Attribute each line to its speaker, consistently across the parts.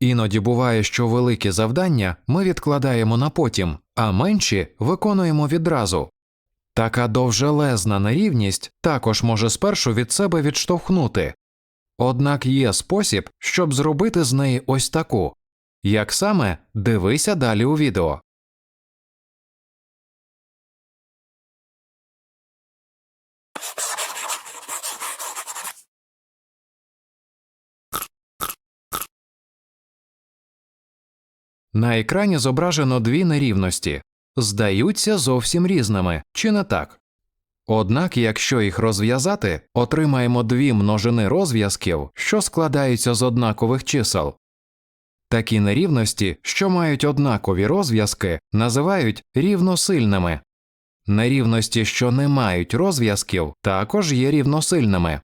Speaker 1: Іноді буває, що великі завдання ми відкладаємо на потім, а менші виконуємо відразу. Така довжелезна нерівність також може спершу від себе відштовхнути. Однак є спосіб, щоб зробити з неї ось таку. Як саме дивися далі у відео. На екрані зображено дві нерівності, здаються зовсім різними, чи не так? Однак, якщо їх розв'язати, отримаємо дві множини розв'язків, що складаються з однакових чисел. Такі нерівності, що мають однакові розв'язки, називають рівносильними. Нерівності, що не мають розв'язків, також є рівносильними.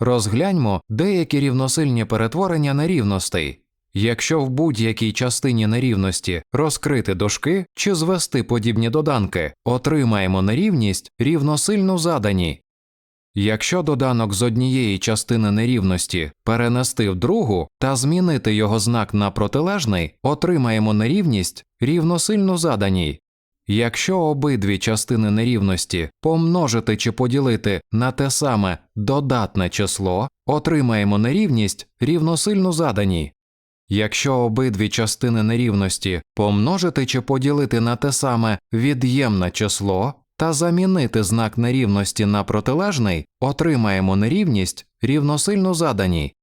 Speaker 1: Розгляньмо деякі рівносильні перетворення нерівностей. Якщо в будь-якій частині нерівності розкрити дужки чи звести подібні доданки, отримаємо нерівність рівносильну заданій. Якщо доданок з однієї частини нерівності перенести в другу та змінити його знак на протилежний, отримаємо нерівність рівносильну заданій. Якщо обидві частини нерівності помножити чи поділити на те саме додатне число, отримаємо нерівність рівносильну заданій. Якщо обидві частини нерівності помножити чи поділити на те саме від'ємне число та замінити знак нерівності на протилежний, отримаємо нерівність рівносильну заданій.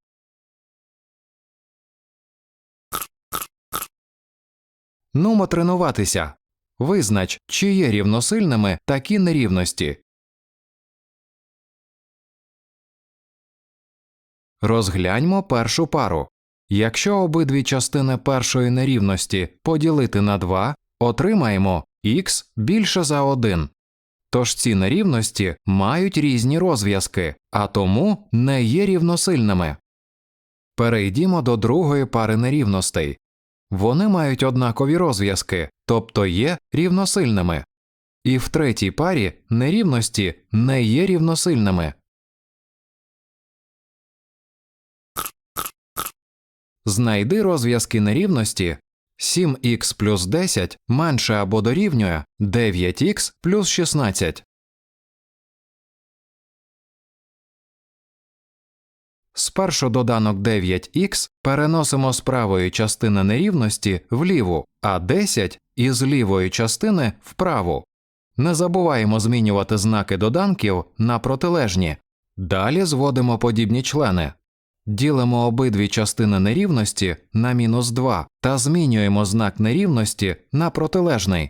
Speaker 1: Нумо тренуватися. Визнач, чи є рівносильними такі нерівності. Розгляньмо першу пару. Якщо обидві частини першої нерівності поділити на 2, отримаємо х більше за 1. Тож ці нерівності мають різні розв'язки, а тому не є рівносильними. Перейдімо до другої пари нерівностей. Вони мають однакові розв'язки, тобто є рівносильними. І в третій парі нерівності не є рівносильними. Знайди розв'язки нерівності 7х плюс 10 менше або дорівнює 9х плюс 16. Спершу доданок 9х переносимо з правої частини нерівності в ліву, а 10 із лівої частини вправу. Не забуваємо змінювати знаки доданків на протилежні. Далі зводимо подібні члени. Ділимо обидві частини нерівності на мінус 2 та змінюємо знак нерівності на протилежний.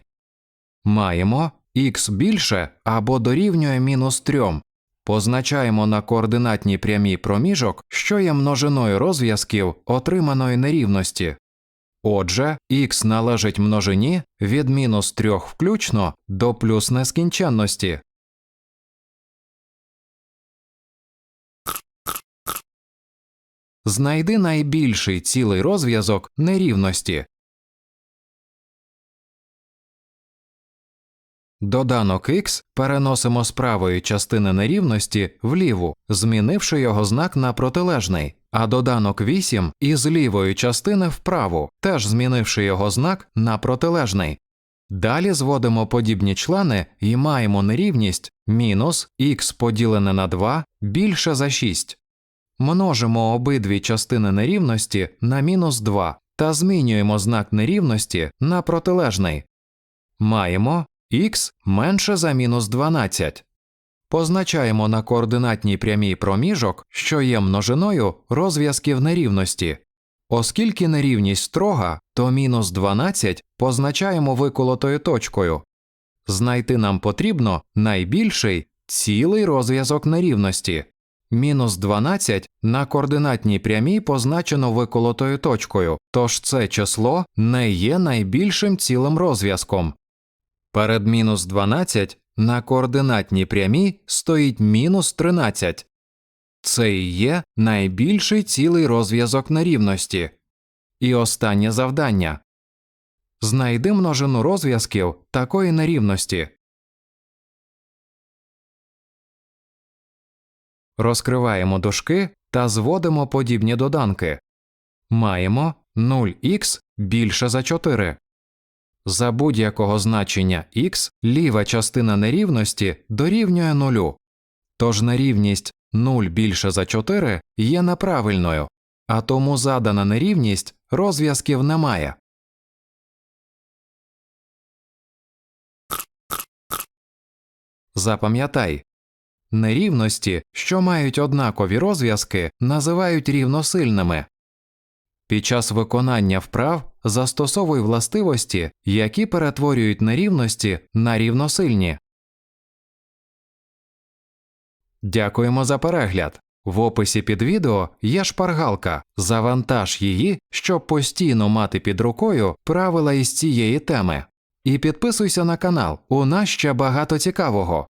Speaker 1: Маємо х більше або дорівнює мінус 3. Позначаємо на координатній прямій проміжок, що є множиною розв'язків отриманої нерівності. Отже, х належить множині від мінус 3 включно до плюс нескінченності. Знайди найбільший цілий розв'язок нерівності. Доданок х переносимо з правої частини нерівності в ліву, змінивши його знак на протилежний, а доданок 8 із лівої частини вправу, теж змінивши його знак на протилежний. Далі зводимо подібні члени і маємо нерівність мінус х поділене на 2 більше за 6. Множимо обидві частини нерівності на мінус 2 та змінюємо знак нерівності на протилежний. Маємо х менше за мінус 12. Позначаємо на координатній прямій проміжок, що є множиною розв'язків нерівності. Оскільки нерівність строга, то мінус 12 позначаємо виколотою точкою. Знайти нам потрібно найбільший цілий розв'язок нерівності. Мінус 12 на координатній прямій позначено виколотою точкою, тож це число не є найбільшим цілим розв'язком. Перед мінус 12 на координатній прямій стоїть мінус 13. Це і є найбільший цілий розв'язок нерівності. І останнє завдання. Знайди множину розв'язків такої нерівності. Розкриваємо дужки та зводимо подібні доданки. Маємо 0х більше за 4. За будь-якого значення х ліва частина нерівності дорівнює нулю. Тож нерівність 0 більше за 4 є неправильною, а тому задана нерівність розв'язків немає. Запам'ятай, нерівності, що мають однакові розв'язки, називають рівносильними. Під час виконання вправ застосовуй властивості, які перетворюють нерівності на рівносильні. Дякуємо за перегляд. В описі під відео є шпаргалка. Завантаж її, щоб постійно мати під рукою правила із цієї теми. І підписуйся на канал, у нас ще багато цікавого.